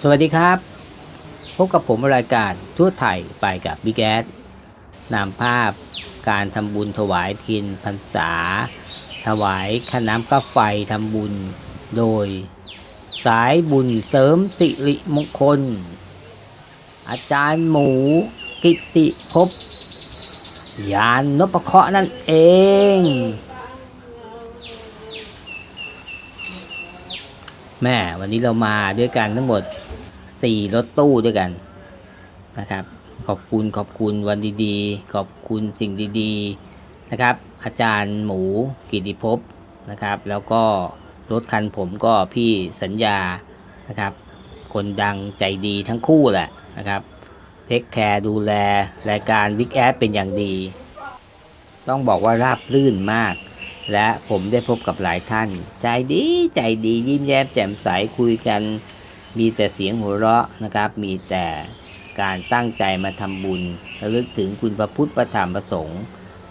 สวัสดีครับ พบกับผมรายการทั่วไทยไปกับบิ๊กแอดนำภาพการทำบุญถวายทียนพรรษา ถวายขน้ำก้าไฟทำบุญโดย สายบุญเสริมสิริมงคล อาจารย์หมูกิติภพยานนพเคราะห์นั่นเอง แม่วันนี้เรามาด้วยกันทั้งหมด 4 รถตู้ด้วยกันนะครับ ขอบคุณขอบคุณวันดีๆ ขอบคุณสิ่งดีๆนะครับ อาจารย์หมูกิติภพนะครับ แล้วก็รถคันผมก็พี่สัญญานะครับ คนดังใจดีทั้งคู่แหละนะครับ เทคแคร์ดูแลรายการวิกแอดเป็นอย่างดี ต้องบอกว่าราบรื่นมาก และผมได้พบกับหลายท่าน ใจดีใจดียิ้มแย้มแจ่มใสคุยกัน มีแต่เสียงหัวเราะนะครับ มีแต่การตั้งใจมาทำบุญระลึกถึงคุณพระพุทธพระธรรมพระสงฆ์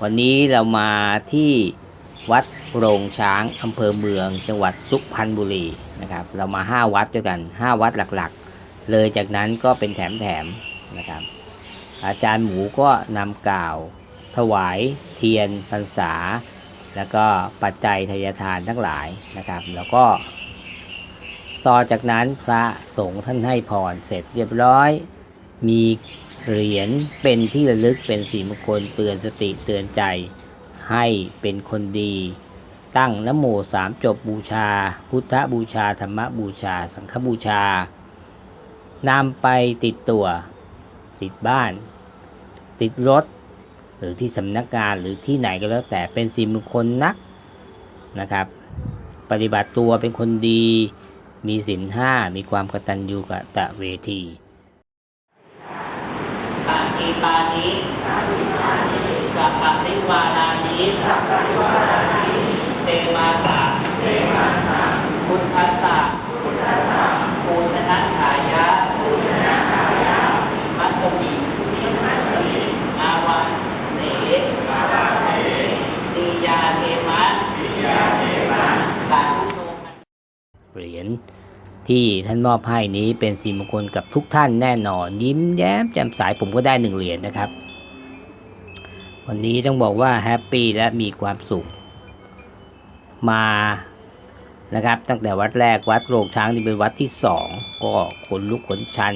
วันนี้เรามาที่วัดโรงช้างอำเภอเมือง จังหวัดสุพรรณบุรีนะครับ เรามา 5 วัดด้วยกัน 5 วัดหลักๆ เลยจากนั้นก็เป็นแถมๆนะครับ อาจารย์หมูก็นำกล่าว ถวายเทียนพรรษา แล้วก็ปัจจัยทายทานทั้งหลายนะครับ แล้วก็ ต่อจากนั้นพระสงฆ์ท่านให้พรเสร็จเรียบร้อย มีเหรียญเป็นที่ระลึกเป็นสีมงคลเตือนสติเตือนใจ ให้เป็นคนดี ตั้งนโมสามจบบูชา พุทธบูชาธรรมบูชา สังฆบูชานำไปติดตัว ติดบ้าน ติดรถ หรือที่สำนักงานหรือที่ไหนก็แล้วแต่เป็นสีมงคลนักนะครับ ปฏิบัติตัวเป็นคนดี มีศีลห้ามีความกตัญญูกตเวทีปาติปานิสัพพะริวานานิเตมาสะพุทธัสสะปูชนะขายะอิมัสมิอาวาเสตียาเทมะสาธุโนมัน เหรียญ ที่ท่านมอบให้นี้เป็นสีมงคลกับทุกท่านแน่นอน ยิ้มแย้มแจ่มใสผมก็ได้หนึ่งเหรียญนะครับ วันนี้ต้องบอกว่าแฮปปี้และมีความสุข มานะครับ ตั้งแต่วัดแรกวัดโรงช้างนี่เป็นวัดที่สองก็ขนลุกขนชัน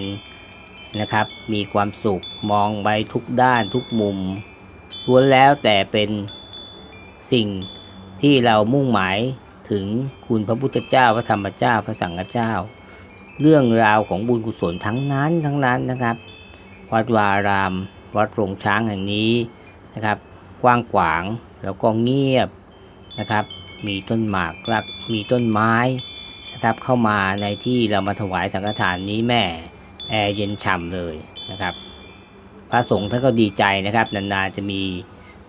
นะครับ มีความสุขมองไปทุกด้านทุกมุมล้วนแล้วแต่เป็นสิ่งที่เรามุ่งหมาย ถึงคุณพระพุทธเจ้าพระธรรมเจ้าพระสังฆเจ้า เรื่องราวของบุญกุศลทั้งนั้นทั้งนั้นนะครับ วัดวาราม วัดโรงช้างแห่งนี้นะครับ กว้างขวางแล้วก็เงียบนะครับ มีต้นหมากรักมีต้นไม้นะครับ เข้ามาในที่เรามาถวายสังฆทานนี้แม่แอร์เย็นฉ่ำเลยนะครับ พระสงฆ์ท่านก็ดีใจนะครับนานๆจะมี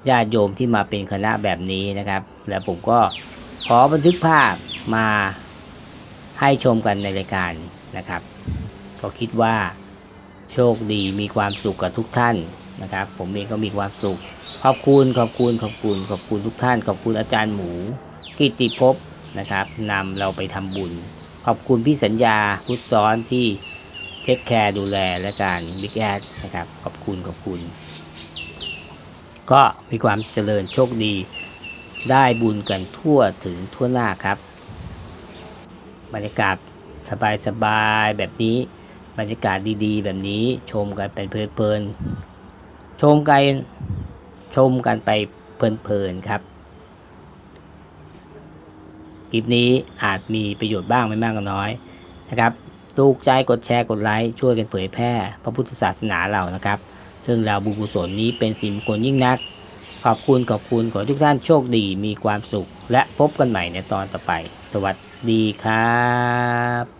ญาติโยมที่มาเป็นคณะแบบนี้นะครับ แล้วผมก็ ขอบันทึกภาพมาให้ชมกันในรายการนะครับ ก็คิดว่าโชคดีมีความสุขกับทุกท่านนะครับ ผมเองก็มีความสุข ขอบคุณขอบคุณขอบคุณขอบคุณทุกท่าน ขอบคุณอาจารย์หมู กิติภพนะครับนำเราไปทำบุญ ขอบคุณพี่สัญญาพุทธซ้อนที่เทคแคร์ดูแลและการบิ๊กแอดนะครับ ขอบคุณขอบคุณ ก็มีความเจริญโชคดี ได้บุญกันทั่วถึงทั่วหน้าครับ บรรยากาศสบายๆแบบนี้ บรรยากาศดีๆ แบบนี้ชมกันเป็นเพลินๆชมกันชมกันไปเพลินๆครับคลิปนี้อาจมีประโยชน์บ้างไม่มากก็น้อยนะครับถูกใจกดแชร์กดไลค์ช่วยกันเผยแพร่ พระพุทธศาสนาเรานะครับ เรื่องราวบุญกุศลนี้เป็นสิ่งมงคลยิ่งนัก ขอบคุณขอบคุณขอให้ทุกท่านโชคดีมีความสุข และพบกันใหม่ในตอนต่อไป สวัสดีครับ